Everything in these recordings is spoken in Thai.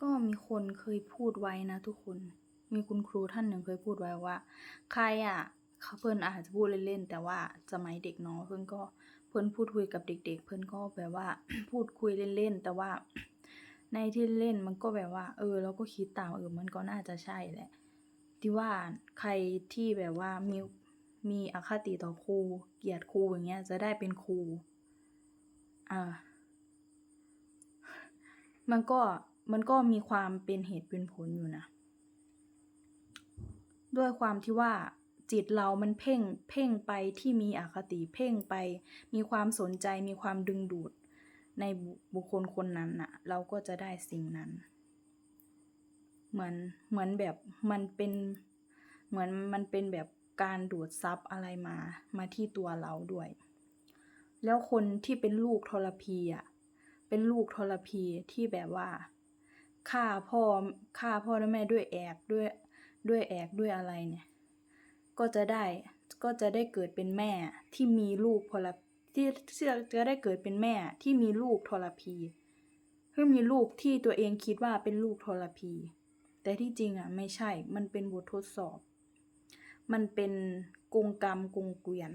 ก็มีคนเคยพูดไว้นะทุกคน มีคุณครูท่านหนึ่งเคยพูดไว้ว่า ใครอะเขาเพิ่นอาจจะพูดเล่นๆ แต่ว่าสมัยเด็กเนาะเพิ่นก็เพิ่นพูดคุยกับเด็ก ๆ เพิ่นก็แบบว่าพูดคุยเล่นๆ แต่ว่า ในที่เล่นมันก็แบบว่า เออ เราก็คิดตามเออมันก็น่าจะใช่แหละ ที่ว่าใครที่แบบว่ามีมีอคติต่อครูเกลียดครูอย่างเงี้ย จะได้เป็นครูอ่ามันก็ มันก็มีความเป็นเหตุเป็นผลอยู่นะ ด้วยความที่ว่าจิตเรามันเพ่งเพ่งไปที่มีอคติเพ่งไป มีความสนใจมีความดึงดูดในบุคคลคนนั้นน่ะ เราก็จะได้สิ่งนั้น เหมือนเหมือนแบบมันเป็นเหมือนมันเป็นแบบการดูดซับอะไรมามาที่ตัวเราด้วย แล้วคนที่เป็นลูกทรพีอะเป็นลูกทรพีที่แบบว่า ฆ่าพ่อฆ่าพ่อและแม่ด้วยแอกด้วยด้วยแอกด้วยอะไรเนี่ย ก็จะได้ก็จะได้เกิดเป็นแม่ที่มีลูกพลที่ที่จะได้เกิดเป็นแม่ที่มีลูกทรพีคือมีลูกที่ตัวเองคิดว่าเป็นลูกทรพี แต่ที่จริงอะไม่ใช่ มันเป็นบททดสอบ มันเป็นกงกรรมกงเกวียน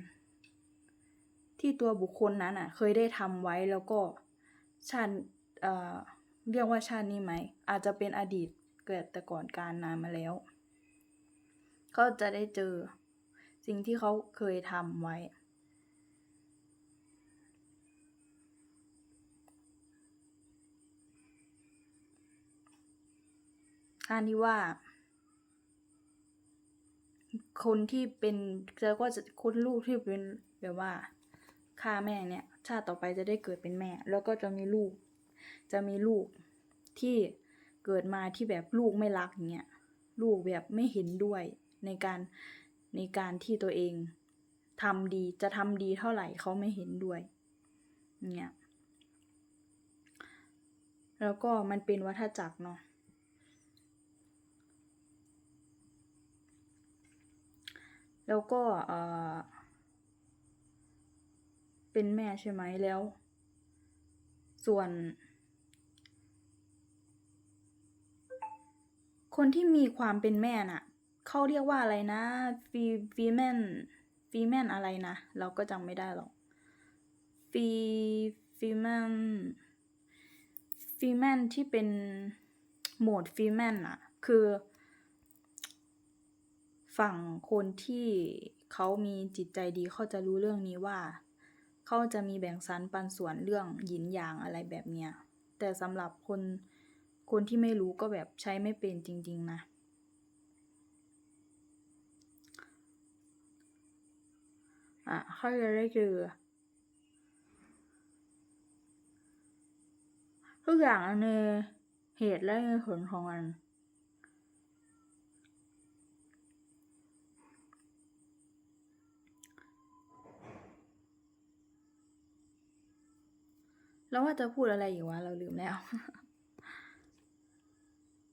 ที่ตัวบุคคลนั้นอะ เคยได้ทำไว้แล้วก็ชาติ เรียกว่าชาตินี้ไหม อาจจะเป็นอดีตเกิดแต่ก่อนการนานมาแล้ว ก็จะได้เจอสิ่งที่เขาเคยทำไว้อันที่ว่า คนที่เป็นแล้วก็จะคนลูกที่เป็นแบบว่าฆ่าแม่เนี่ย ชาติต่อไปจะได้เกิดเป็นแม่ แล้วก็จะมีลูก จะมีลูกที่เกิดมาที่แบบลูกไม่รักอย่างเงี้ยลูกแบบไม่เห็นด้วยในการในการที่ตัวเองทำดีจะทำดีเท่าไหร่เขาไม่เห็นด้วยเนี่ยแล้วก็มันเป็นวัฏจักรเนาะแล้วก็เออเป็นแม่ใช่ไหมแล้ว ส่วน คนที่มีความเป็นแม่น่ะ เขาเรียกว่าอะไรนะฟีฟีแมนฟีแมนอะไรนะ เราก็จำไม่ได้หรอกฟีฟีแมนฟีแมนที่เป็นโหมดฟีแมนอะคือ ฝั่งคนที่เขามีจิตใจดีเขาจะรู้เรื่องนี้ว่า เขาจะมีแบ่งสรรปันส่วนเรื่องหยินหยางอะไรแบบเนี้ย แต่สำหรับคน คนที่ไม่รู้ก็แบบใช้ไม่เป็นจริง ๆ นะ อะเขาจะได้เจอทุกอย่างในเหตุและผลของมันแล้วว่าจะพูดอะไรอยู่วะเราลืมแล้ว